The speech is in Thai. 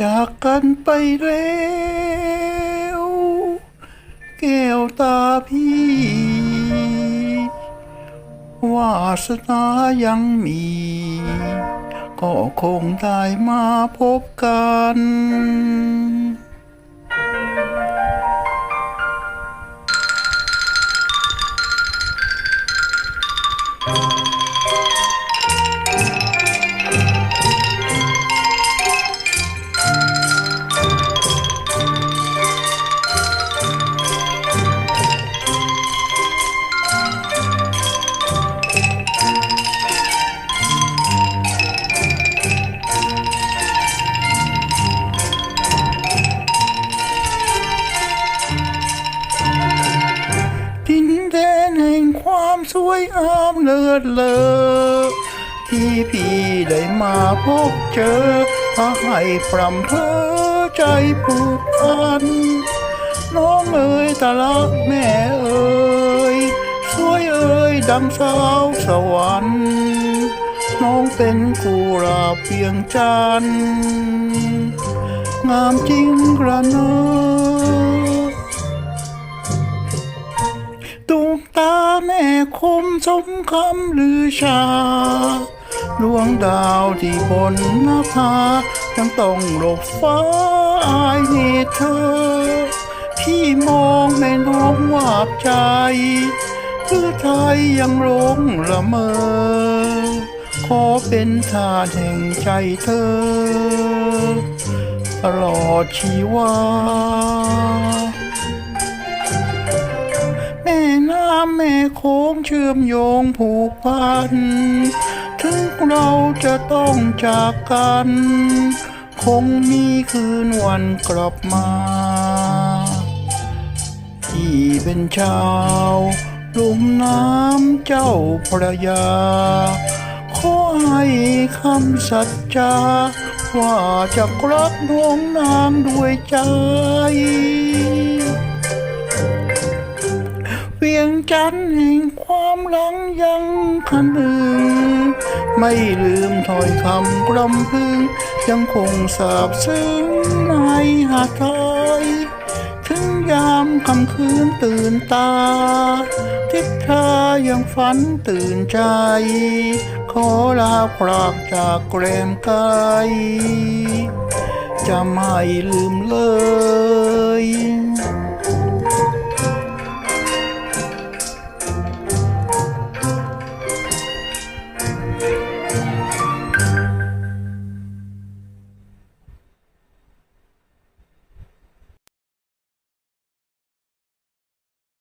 จากกันไปแล้วแก้วตาพี่ วาสนายังมี ก็คงได้มาพบกัน สวยงามเลิศเลอที่พี่ได้มาพบเจอพาให้ปรำเพอใจผูกพัน น้องเอ๋ยตาลักแม่เอ๋ยสวยเอ๋ยดังสาวสวรรค์น้องเป็นกุหลาบเพียงจันงามจริงกระเน สมคำลือชา ดวงดาวที่บนหน้าผายังต้องหลบฟ้าอายเหตุเธอที่มองแม่น้องวาบใจ เพื่อไทยยังหลงละเมอ ขอเป็นทาแห่งใจเธอตลอดชีวา ค้งเชื่อมโยงผูกพัน ถึงเราจะต้องจากกัน คงมีคืนวันกลับมา ที่เป็นชาวลุ่มน้ำเจ้าพระยา ขอให้คำสัจจา ว่าจะรักน้องนางด้วยใจ จันทร์แห่งความหลังยังคันดึงไม่ลืมถอยคำกรำพึง ยังคงสาบซึ้งในหาดไทยถึงยามคำคืนตื่นตา ทิศทายังฝันตื่นใจ ขอลาพรากจากแกรมกายจะไม่ลืมเลย